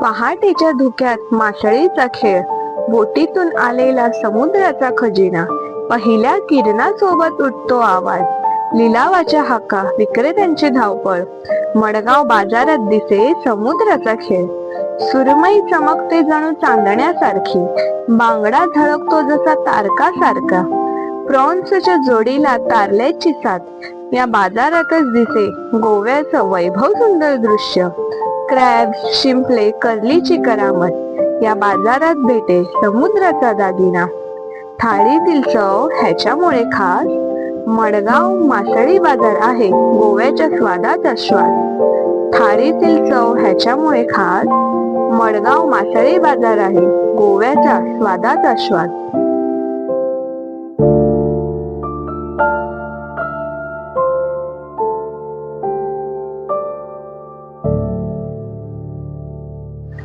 पहाटेच्या धुक्यात मासळीचा खेळ. बोटीतून आलेला समुद्राचा खजिना. पहिल्या किरणासोबत उठतो आवाज. लिलावाच्या हाका विक्रेत्यांची धावपळ. मडगाव बाजारात दिसे समुद्राचा खेळ. सुरमई चमकते जणू चांदण्यासारखी. बांगडा झळकतो जसा तारकासारखा. प्रॉन्सच्या जोडीला तारल्याची साथ. या बाजारातच दिसे गोव्याचं वैभव सुंदर दृश्य. क्रॅब शिंपले कर्लीची करामत. या बाजारात भेटे समुद्राचा दागिना. थाळीतील चव ह्याच्यामुळे खास. मडगाव मासळी बाजार आहे गोव्याच्या स्वादाचा श्वास थाळीतील चव ह्याच्यामुळे खास. मडगाव मासळी बाजार आहे गोव्याच्या स्वादाचा श्वास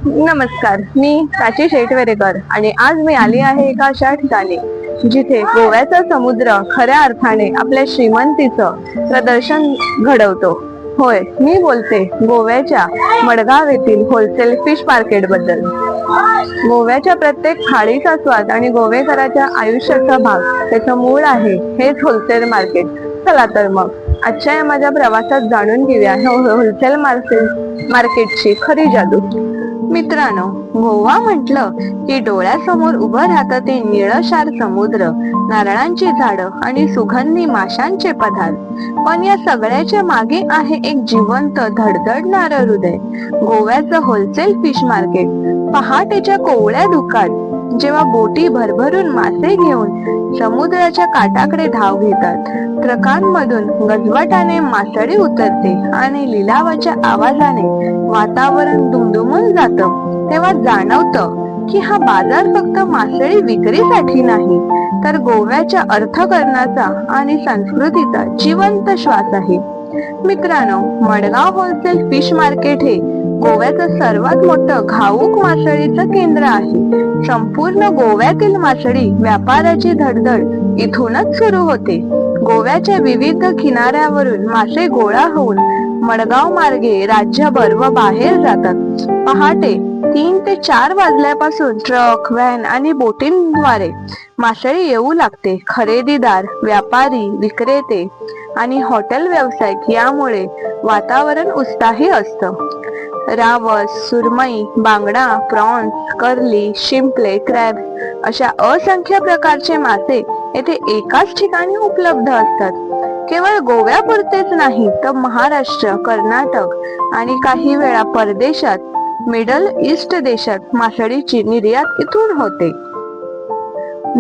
नमस्कार मी प्राची शेटवेरेकर आणि आज मी आली आहे एका अशा ठिकाणी जिथे गोव्याचा समुद्र खऱ्या अर्थाने आपल्या श्रीमंतीचं प्रदर्शन घडवतो. होय मी बोलते गोव्याच्या मडगाव येथील होलसेल फिश मार्केटबद्दल गोव्याच्या प्रत्येक थाळीचा स्वाद आणि गोवेकराच्या आयुष्याचा भाग त्याचं मूळ आहे हेच होलसेल मार्केट. चला तर मग आजच्या या माझ्या प्रवासात जाणून घेऊया होलसेल मार्केट मार्केटची खरी जादू. मित्रांनो गोवा म्हटलं की डोळ्यासमोर उभं राहतं ते निळशार समुद्र नारळांची झाडं आणि सुगंधी माशांचे पदार्थ. पण या सगळ्याच्या मागे आहे एक जिवंत धडधडणार हृदय. गोव्याचं होलसेल फिश मार्केट पहाटेच्या कोवळ्या दुकान जेव्हा बोटी भरभरून मासे घेऊन समुद्राच्या काटाकडे धाव घेतात ट्रकांमधून गजवाटाने मासळी उतरते आणि लिलावाच्या आवाजाने वातावरण दुमदुमून जात. तेव्हा जाणवतं की हा बाजार फक्त मासळी विक्रीसाठी नाही तर गोव्याच्या अर्थकरणाचा आणि संस्कृतीचा जिवंत श्वास आहे. मित्रांनो मडगाव होलसेल फिश मार्केट हे गोव्याचं सर्वात मोठं घाऊक मासळीचं केंद्र आहे. संपूर्ण गोव्यातील मासळी व्यापाराची धडधड इथूनच सुरू होते. गोव्याच्या विविध किनाऱ्यावरून मासे गोळा होऊन मडगाव मार्गे राज्यभर व बाहेर जातात. पहाटे तीन ते चार वाजल्यापासून ट्रक व्हॅन आणि बोटींद्वारे मासळी येऊ लागते. खरेदीदार व्यापारी विक्रेते आणि हॉटेल व्यावसायिक यामुळे वातावरण उत्साही असतं. रावस सुरमई बांगडा प्रॉन्स कर्ली शिंपले क्रॅब अशा असंख्य प्रकारचे मासे येथे एकाच ठिकाणी उपलब्ध असतात. केवळ गोव्यापुरतेच नाही तर महाराष्ट्र कर्नाटक आणि काही वेळा परदेशात मिडल ईस्ट देशात मासळीची निर्यात इथून होते.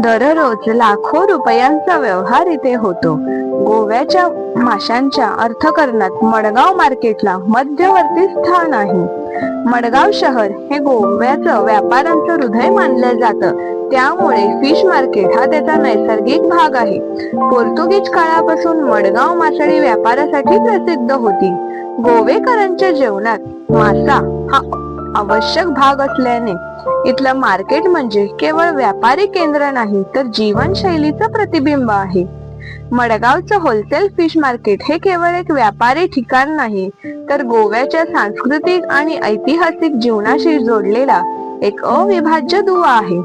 दररोज लाखो रुपयांचा व्यवहार इथे होतो. गोव्याच्या माशांच्या अर्थकरणात मडगाव मार्केटला मध्यवर्ती स्थान आहे. मडगाव शहर हे गोव्याचं व्यापारांचं हृदय मानलं जातं. त्यामुळे फिश मार्केट हा त्याचा नैसर्गिक भाग आहे. पोर्तुगीज काळापासून मडगाव मासळी व्यापारासाठी प्रसिद्ध होती. गोवेकरांच्या जेवणात मासा हा आवश्यक भाग असल्याने इथलं मार्केट म्हणजे केवळ व्यापारी केंद्र नाही तर जीवनशैलीचं प्रतिबिंब आहे. मडगावचं होलसेल फिश मार्केट हे केवळ एक व्यापारी ठिकाण नाही तर गोव्याच्या सांस्कृतिक आणि ऐतिहासिक जीवनाशी जोडलेला एक अविभाज्य दुवा आहे.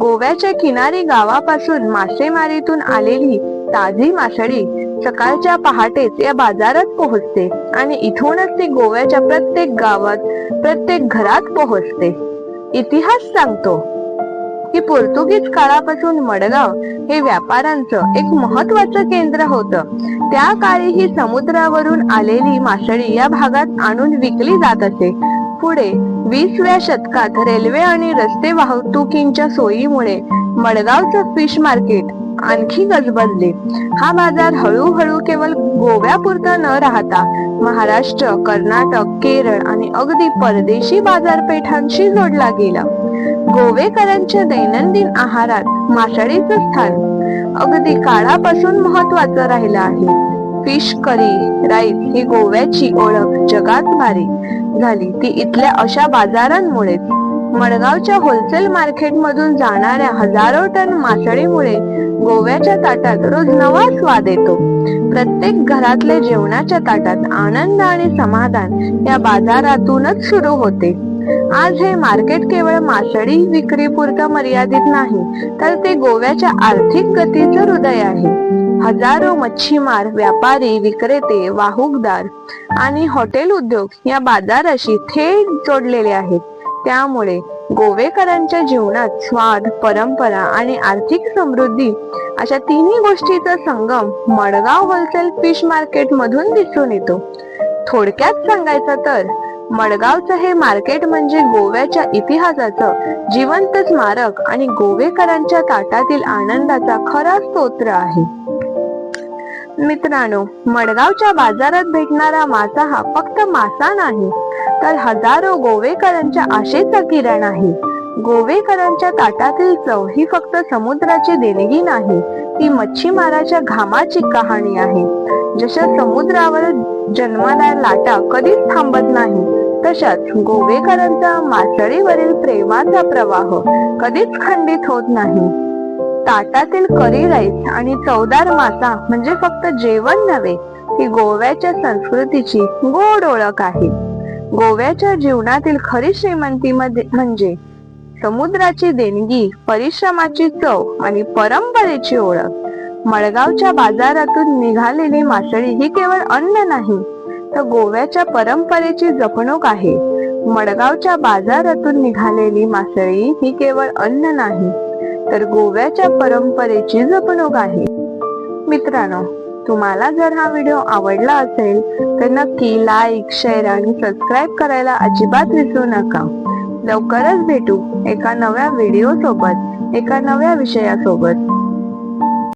गोव्याच्या किनारी गावापासून मासेमारीतून आलेली ताजी मासळी सकाळच्या पहाटेच या बाजारात पोहोचते आणि इथूनच ती गोव्याच्या प्रत्येक गावात प्रत्येक घरात पोहोचते. इतिहास सांगतो की पोर्तुगीज काळापासून मडगाव हे व्यापारांचं एक महत्वाचं केंद्र होतं. त्या काळी ही समुद्रावरून आलेली मासळी या भागात आणून विकली जात असे. पुढे वीसव्या शतकात रेल्वे आणि रस्ते वाहतुकींच्या सोयीमुळे मडगावचं फिश मार्केट आणखी गजबजले. हा बाजार हळूहळू केवळ गोव्यापुरता न राहता महाराष्ट्र कर्नाटक केरळ आणि अगदी परदेशी बाजारपेठांशी जोडला गेला. गोवेकरांच्या दैनंदिन आहारात माशाळीचं स्थान अगदी काळापासून महत्वाचं राहिलं आहे. फिश करी राईस ही गोव्याची ओळख जगात भारी झाली. ती इथल्या अशा बाजारांमुळे मडगावच्या होलसेल मार्केट मधून जाणाऱ्या हजारो टन मासळीमुळे गोव्याच्या ताटात रोज नवा स्वाद येतो. प्रत्येक घरातल्या जेवणाच्या ताटात आनंद आणि समाधान या बाजारातूनच सुरू होते. आज हे मार्केट केवळ मासळी विक्रीपुरतं मर्यादित नाही तर ते गोव्याच्या आर्थिक गतीचं हृदय आहे. हजारो मच्छीमार व्यापारी विक्रेते वाहूकदार आणि हॉटेल उद्योग या बाजाराशी थेट जोडलेले आहेत. त्यामुळे गोवेकरांच्या जीवनात स्वाद परंपरा आणि आर्थिक समृद्धी अशा तिन्ही गोष्टीचा संगम मडगाव होलसेल फिश मार्केट मधून दिसून येतो. थोडक्यात सांगायचं तर मडगावचं हे मार्केट म्हणजे गोव्याच्या इतिहासाचं जिवंत स्मारक आणि गोवेकरांच्या ताटातील आनंदाचा खरा स्तोत्र आहे. मित्रांनो मडगावच्या बाजारात भेटणारा मासा हा फक्त मासा नाही तर हजारो गोवेकरांच्या आशेचा किरण आहे. गोवेकरांच्या ताटातील चव ही फक्त समुद्राची देणगी नाही ती मच्छीमाराच्या घामाची कहाणी आहे. जशा समुद्रावर जन्मदार लाटा कधीच थांबत नाही तशाच गोवेकरांचा मासळीवरील प्रेमाचा प्रवाह कधीच खंडित होत नाही. ताटातील करी राईस आणि चवदार मासा म्हणजे फक्त जेवण नव्हे ही गोव्याच्या संस्कृतीची गोड ओळख आहे. गोव्याच्या जीवनातील खरी श्रीमंती म्हणजे समुद्राची देणगी परिश्रमाची चव आणि परंपरेची ओळख. मडगावच्या बाजारातून निघालेली मासळी ही केवळ अन्न नाही तर गोव्याच्या परंपरेची जपणूक आहे. मडगावच्या बाजारातून निघालेली मासळी ही केवळ अन्न नाही तर गोव्याच्या परंपरेची जपणूक आहे. मित्रांनो तुम्हाला जर हा व्हिडिओ आवडला असेल तर नक्की लाईक शेअर आणि सबस्क्राईब करायला अजिबात विसरू नका. लवकरच भेटू एका नव्या व्हिडिओ सोबत एका नव्या विषयासोबत.